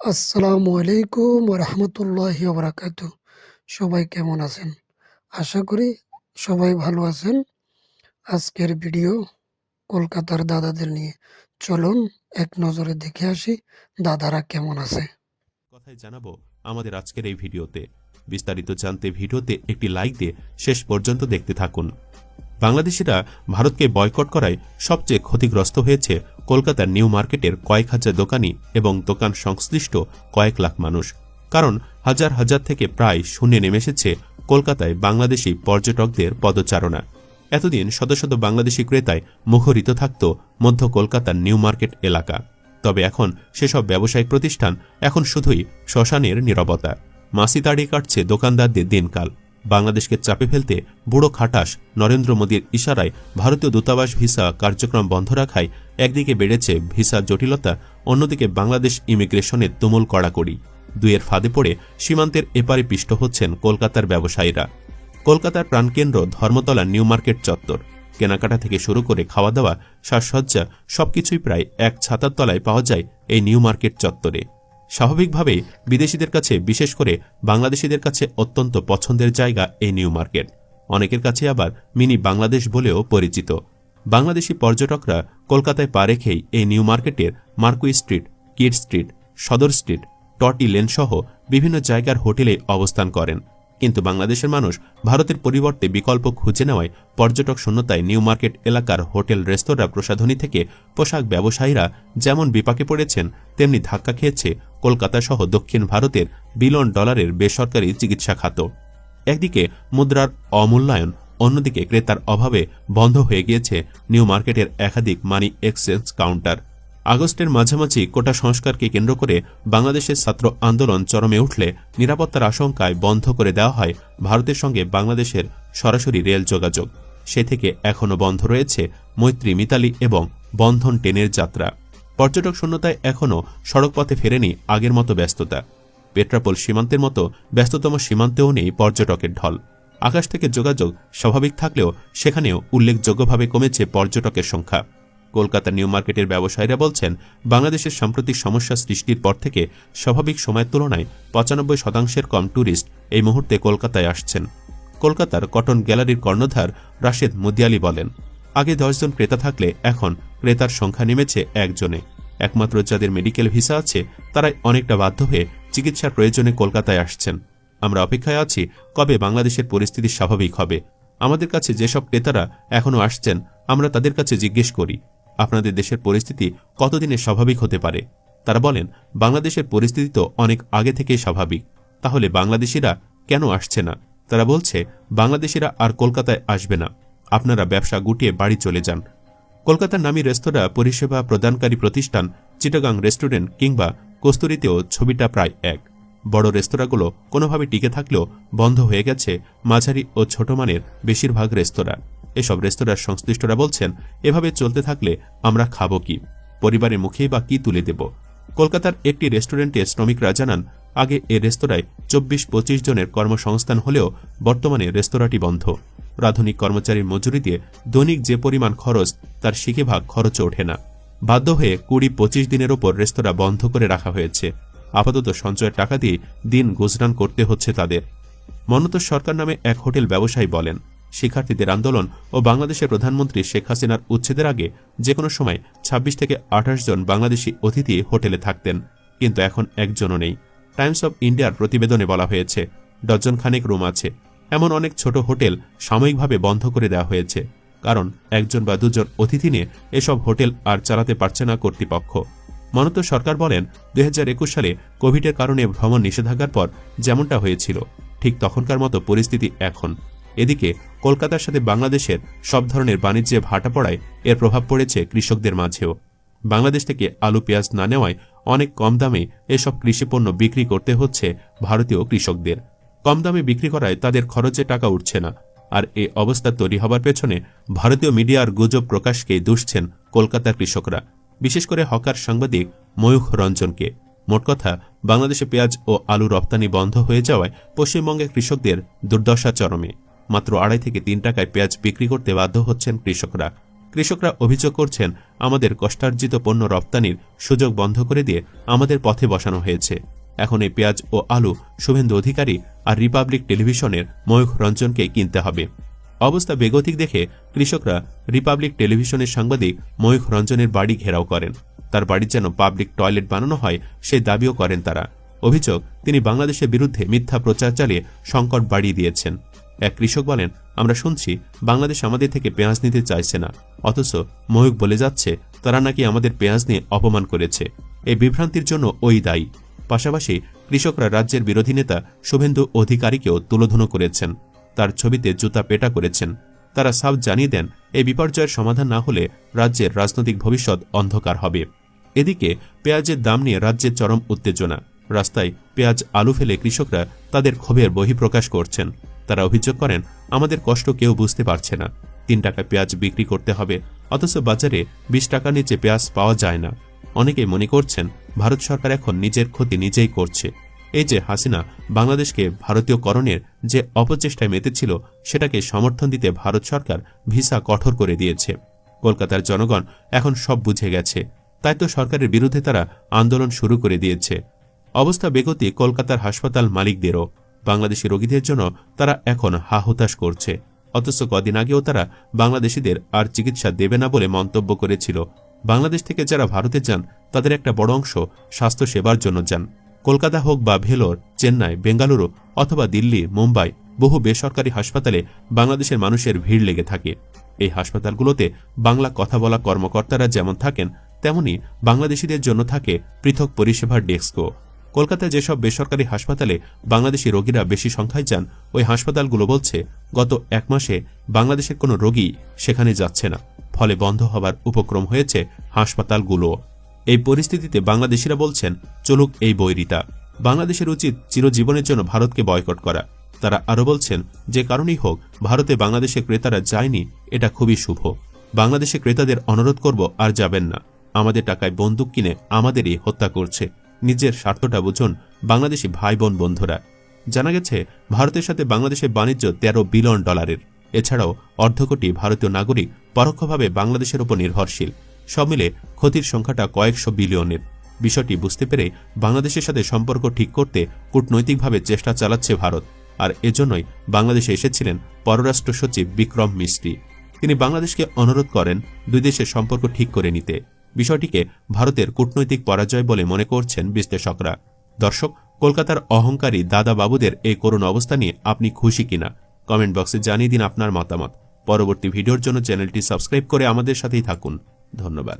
আসসালামু আলাইকুম রহমতুল্লাহি বারাকাতু সবাই কেমন আছেন? আশা করি সবাই ভালো আছেন। আজকের ভিডিও কলকাতার দাদাদের নিয়ে। চলুন এক নজরে দেখে আসি দাদারা কেমন আছে। কথাই জানাব, আমাদের আজকের এই ভিডিওতে বিস্তারিত জানতে ভিডিওতে একটি লাইক দিয়ে শেষ পর্যন্ত দেখতে থাকুন। বাংলাদেশিরা ভারতকে বয়কট করায় সবচেয়ে ক্ষতিগ্রস্ত হয়েছে কলকাতার নিউ মার্কেটের কয়েক হাজার দোকানি এবং দোকান সংশ্লিষ্ট কয়েক লাখ মানুষ। কারণ হাজার হাজার থেকে প্রায় শূন্যে নেমে এসেছে কলকাতায় বাংলাদেশি পর্যটকদের পদচারণা। এতদিন শত শত বাংলাদেশি ক্রেতায় মুখরিত থাকত মধ্য কলকাতার নিউ মার্কেট এলাকা। তবে এখন সেসব ব্যবসায়িক প্রতিষ্ঠান এখন শুধুই শ্মশানের নিরবতা। মাসি দাঁড়িয়ে কাটছে দোকানদারদের দিনকাল। বাংলাদেশকে চাপে ফেলতে বুড়ো খাটাস নরেন্দ্র মোদীর ইশারায় ভারতীয় দূতাবাস ভিসা কার্যক্রম বন্ধ রাখায় একদিকে বেড়েছে ভিসা জটিলতা, অন্যদিকে বাংলাদেশ ইমিগ্রেশনের তুমুল কড়াকড়ি। দুয়ের ফাঁদে পড়ে সীমান্তের এপারে পিষ্ট হচ্ছেন কলকাতার ব্যবসায়ীরা। কলকাতার প্রাণকেন্দ্র ধর্মতলা নিউ মার্কেট চত্বর। কেনাকাটা থেকে শুরু করে খাওয়া দাওয়া সাজসজ্জা, সবকিছুই প্রায় এক ছাতার তলায় পাওয়া যায় এই নিউ মার্কেট চত্বরে। স্বাভাবিকভাবেই বিদেশিদের কাছে, বিশেষ করে বাংলাদেশিদের কাছে অত্যন্ত পছন্দের জায়গা এই নিউ মার্কেট। অনেকের কাছে আবার মিনি বাংলাদেশ বলেও পরিচিত। বাংলাদেশি পর্যটকরা কলকাতায় পা রেখেই এই নিউ মার্কেটের Marquis street, Kyd street, Sudder street, Tottee lane সহ বিভিন্ন জায়গার হোটেলে অবস্থান করেন। কিন্তু বাংলাদেশের মানুষ ভারতের পরিবর্তে বিকল্প খুঁজে নেওয়ায় পর্যটক শূন্যতায় নিউ মার্কেট এলাকার হোটেল, রেস্তোরাঁ, প্রসাধনী থেকে পোশাক ব্যবসায়ীরা যেমন বিপাকে পড়েছেন, তেমনি ধাক্কা খেয়েছে কলকাতা সহ দক্ষিণ ভারতের বিলিয়ন ডলারের বেসরকারি চিকিৎসা খাত। একদিকে মুদ্রার অমূল্যায়ন, অন্যদিকে ক্রেতার অভাবে বন্ধ হয়ে গিয়েছে নিউ মার্কেটের একাধিক মানি এক্সচেঞ্জ কাউন্টার। আগস্টের মাঝামাঝি কোটা সংস্কারকে কেন্দ্র করে বাংলাদেশের ছাত্র আন্দোলন চরমে উঠলে নিরাপত্তার আশঙ্কায় বন্ধ করে দেওয়া হয় ভারতের সঙ্গে বাংলাদেশের সরাসরি রেল যোগাযোগ। সে থেকে এখনও বন্ধ রয়েছে মৈত্রী, মিতালি এবং বন্ধন ট্রেনের যাত্রা। পর্যটক শূন্যতায় এখনও সড়কপথে ফেরেনি আগের মতো ব্যস্ততা। পেট্রাপোল সীমান্তের মতো ব্যস্ততম সীমান্তেও নেই পর্যটকের ঢল। আকাশ থেকে যোগাযোগ স্বাভাবিক থাকলেও সেখানেও উল্লেখযোগ্যভাবে কমেছে পর্যটকের সংখ্যা। কলকাতা নিউ মার্কেটের ব্যবসায়ীরা বলছেন, বাংলাদেশের সাম্প্রতিক সমস্যা সৃষ্টির পর থেকে স্বাভাবিক সময়ের তুলনায় পঁচানব্বই শতাংশের কম ট্যুরিস্ট এই মুহূর্তে কলকাতায় আসছেন। কলকাতার কটন গ্যালারির কর্ণধার রাশেদ মুদিয়ালি বলেন, আগে দশজন ক্রেতা থাকলে এখন ক্রেতার সংখ্যা নেমেছে একজনে। একমাত্র যাদের মেডিকেল ভিসা আছে, তারাই অনেকটা বাধ্য হয়ে চিকিৎসার প্রয়োজনে কলকাতায় আসছেন। আমরা অপেক্ষায় আছি কবে বাংলাদেশের পরিস্থিতি স্বাভাবিক হবে। আমাদের কাছে যেসব ক্রেতারা এখনও আসছেন, আমরা তাদের কাছে জিজ্ঞেস করি। আপনাদের দেশের পরিস্থিতি কতদিনে স্বাভাবিক হতে পারে? তারা বলেন, বাংলাদেশের পরিস্থিতি তো অনেক আগে থেকেই স্বাভাবিক। তাহলে বাংলাদেশিরা কেন আসছে না? তারা বলছে, বাংলাদেশিরা আর কলকাতায় আসবে না। আপনারা ব্যবসা গুটিয়ে বাড়ি চলে যান। কলকাতার নামী রেস্তোরাঁ পরিষেবা প্রদানকারী প্রতিষ্ঠান চিটাগাং রেস্টুরেন্ট কিংবা কস্তুরিতেও ছবিটা প্রায় এক। বড় রেস্তোরাঁগুলো কোনোভাবে টিকে থাকলেও বন্ধ হয়ে গেছে মাঝারি ও ছোট মানের বেশিরভাগ রেস্তোরাঁ। এসব রেস্তোরাঁর সংশ্লিষ্টরা বলছেন, এভাবে চলতে থাকলে আমরা খাব কি? পরিবারের মুখেই বা কি তুলে দেব? কলকাতার একটি রেস্টুরেন্টে শ্রমিকরা জানান, আগে এ রেস্তোরাঁয় চব্বিশ পঁচিশ জনের কর্মসংস্থান হলেও বর্তমানে রেস্তোরাঁটি বন্ধ। রাধুনিক কর্মচারীর মজুরি দিয়ে দৈনিক যে পরিমাণ খরচ, তার শিখে ভাগ খরচও ওঠে না। বাধ্য হয়ে কুড়ি পঁচিশ দিনের ওপর রেস্তোরাঁ বন্ধ করে রাখা হয়েছে। আপাতত সঞ্চয়ের টাকা দিয়ে দিন গুজরান করতে হচ্ছে তাদের। মনত সরকার নামে এক হোটেল ব্যবসায়ী বলেন, শিক্ষার্থীদের আন্দোলন ও বাংলাদেশের প্রধানমন্ত্রী শেখ হাসিনার উচ্ছেদের আগে যে কোনো সময় ২৬ থেকে আঠাশ জন বাংলাদেশি অতিথি হোটেলে থাকতেন, কিন্তু এখন একজনও নেই। টাইমস অব ইন্ডিয়ার প্রতিবেদনে বলা হয়েছে, ডজন খানেক রুম আছে। এমন অনেক ছোট হোটেল সাময়িকভাবে বন্ধ করে দেওয়া হয়েছে, কারণ একজন বা দুজন অতিথি নিয়ে এসব হোটেল আর চালাতে পারছে না কর্তৃপক্ষ। মনত সরকার বলেন দুই হাজার একুশ সালে কোভিডের কারণে ভ্রমণ নিষেধাজ্ঞার পর যেমনটা হয়েছিল, ঠিক তখনকার মতো পরিস্থিতি এখন। এদিকে, কলকাতার সাথে বাংলাদেশের সব ধরনের বাণিজ্যে ভাটা পড়ায় এর প্রভাব পড়েছে কৃষকদের মাঝেও। বাংলাদেশ থেকে আলু, পেঁয়াজ না নেওয়ায় অনেক কম দামে এসব কৃষিপণ্য বিক্রি করতে হচ্ছে ভারতীয় কৃষকদের। কম দামে বিক্রি করায় তাদের খরচে টাকা উঠছে না। আর এই অবস্থা তৈরি হবার পেছনে ভারতীয় মিডিয়ার গুজব প্রকাশকে দুষছেন কলকাতার কৃষকরা। বিশেষ করে হকার সাংবাদিক ময়ূখ রঞ্জনকে। মোট কথা, বাংলাদেশে পেঁয়াজ ও আলু রপ্তানি বন্ধ হয়ে যাওয়ায় পশ্চিমবঙ্গের কৃষকদের দুর্দশা চরমে। মাত্র আড়াই থেকে তিন টাকায় পেঁয়াজ বিক্রি করতে বাধ্য হচ্ছেন কৃষকরা। কৃষকরা অভিযোগ করছেন, আমাদের কষ্টার্জিত পণ্য রপ্তানির সুযোগ বন্ধ করে দিয়ে আমাদের পথে বসানো হয়েছে। এখন এই পেঁয়াজ ও আলু শুভেন্দু অধিকারী আর রিপাবলিক টেলিভিশনের ময়ূখ রঞ্জনকে কিনতে হবে। অবস্থা বেগতিক দেখে কৃষকরা রিপাবলিক টেলিভিশনের সাংবাদিক ময়ূখ রঞ্জনের বাড়ি ঘেরাও করেন। তার বাড়ির যেন পাবলিক টয়লেট বানানো হয় সেই দাবিও করেন তারা। অভিযোগ, তিনি বাংলাদেশের বিরুদ্ধে মিথ্যা প্রচার চালিয়ে সংকট বাড়িয়ে দিয়েছেন। এক কৃষক বলেন, আমরা শুনছি, বাংলাদেশ আমাদের থেকে পেঁয়াজ নিতে চাইছে না। অথচ ময়ূক বলে যাচ্ছে, তারা নাকি আমাদের পেঁয়াজ নিয়ে অপমান করেছে। এই বিভ্রান্তির জন্য ওই দায়ী। পাশাপাশি কৃষকরা রাজ্যের বিরোধী নেতা শুভেন্দু অধিকারীকেও তুলোধুনো করেছেন। তার ছবিতে জুতা পেটা করেছেন। তারা সাফ জানিয়ে দেন এই বিপর্যয়ের সমাধান না হলে রাজ্যের রাজনৈতিক ভবিষ্যৎ অন্ধকার হবে। এদিকে, পেঁয়াজের দাম নিয়ে রাজ্যের চরম উত্তেজনা। রাস্তায় পেঁয়াজ আলু ফেলে কৃষকরা তাদের ক্ষোভের বহিঃপ্রকাশ করছেন। তারা অভিযোগ করেন, আমাদের কষ্ট কেউ বুঝতে পারছে না। তিন টাকা পেঁয়াজ বিক্রি করতে হবে, অথচ বাজারে বিশ টাকা নিচে পেঁয়াজ পাওয়া যায় না। অনেকেই মনে করছেন, ভারত সরকার এখন নিজের ক্ষতি নিজেই করছে। এই যে হাসিনা বাংলাদেশকে ভারতীয়করণের যে অপচেষ্টায় মেতেছিল, সেটাকে সমর্থন দিতে ভারত সরকার ভিসা কঠোর করে দিয়েছে। কলকাতার জনগণ এখন সব বুঝে গেছে। তাই তো সরকারের বিরুদ্ধে তারা আন্দোলন শুরু করে দিয়েছে। অবস্থা বেগতি কলকাতার হাসপাতাল মালিকদেরও। বাংলাদেশি রোগীদের জন্য তারা এখন হা হতাশ করছে। অথচ কদিন আগেও তারা বাংলাদেশিদের আর চিকিৎসা দেবে না বলে মন্তব্য করেছিল। বাংলাদেশ থেকে যারা ভারতে যান, তাদের একটা বড় অংশ স্বাস্থ্য সেবার জন্য যান। কলকাতা হোক বা ভেলোর, চেন্নাই, বেঙ্গালুরু অথবা দিল্লি, মুম্বাই, বহু বেসরকারি হাসপাতালে বাংলাদেশের মানুষের ভিড় লেগে থাকে। এই হাসপাতালগুলোতে বাংলা কথা বলা কর্মকর্তারা যেমন থাকেন, তেমনি বাংলাদেশিদের জন্য থাকে পৃথক পরিষেবার ডেস্কও কলকাতায় যেসব বেসরকারি হাসপাতালে বাংলাদেশি রোগীরা বেশি সংখ্যায় যান, ওই হাসপাতালগুলো বলছে, গত এক মাসে বাংলাদেশের কোনো রোগী সেখানে যাচ্ছে না, ফলে বন্ধ হবার উপক্রম হয়েছে হাসপাতালগুলো। এই পরিস্থিতিতে বাংলাদেশিরা বলছেন, চলুক এই বৈরিতা। বাংলাদেশের উচিত চিরজীবনের জন্য ভারতকে বয়কট করা। তারা আরও বলছেন, যে কারণেই হোক, ভারতে বাংলাদেশের ক্রেতারা যায়নি, এটা খুবই শুভ। বাংলাদেশে ক্রেতাদের অনুরোধ করব, আর যাবেন না। আমাদের টাকায় বন্দুক কিনে আমাদেরই হত্যা করছে। নিজের স্বার্থটা বুঝুন, বাংলাদেশি ভাই বোন বন্ধুরা। জানা গেছে, ভারতের সাথে বাংলাদেশের বাণিজ্য তেরো বিলিয়ন ডলারের। এছাড়াও অর্ধকোটি ভারতীয় নাগরিক পরোক্ষভাবে বাংলাদেশের উপর নির্ভরশীল। সব মিলে ক্ষতির সংখ্যাটা কয়েকশো বিলিয়নের। বিষয়টি বুঝতে পেরে বাংলাদেশের সাথে সম্পর্ক ঠিক করতে কূটনৈতিকভাবে চেষ্টা চালাচ্ছে ভারত, আর এজন্যই বাংলাদেশে এসেছিলেন পররাষ্ট্র সচিব বিক্রম মিস্ত্রি। তিনি বাংলাদেশকে অনুরোধ করেন দুই দেশের সম্পর্ক ঠিক করে নিতে। বিষয়টিকে ভারতের কূটনৈতিক পরাজয় বলে মনে করছেন বিশ্লেষকরা। দর্শক, কলকাতার অহংকারী দাদা বাবুদের এই করুণ অবস্থা নিয়ে আপনি খুশি কিনা? কমেন্ট বক্সে জানিয়ে দিন আপনার মতামত। পরবর্তী ভিডিওর জন্য চ্যানেলটি সাবস্ক্রাইব করে আমাদের সাথেই থাকুন। ধন্যবাদ।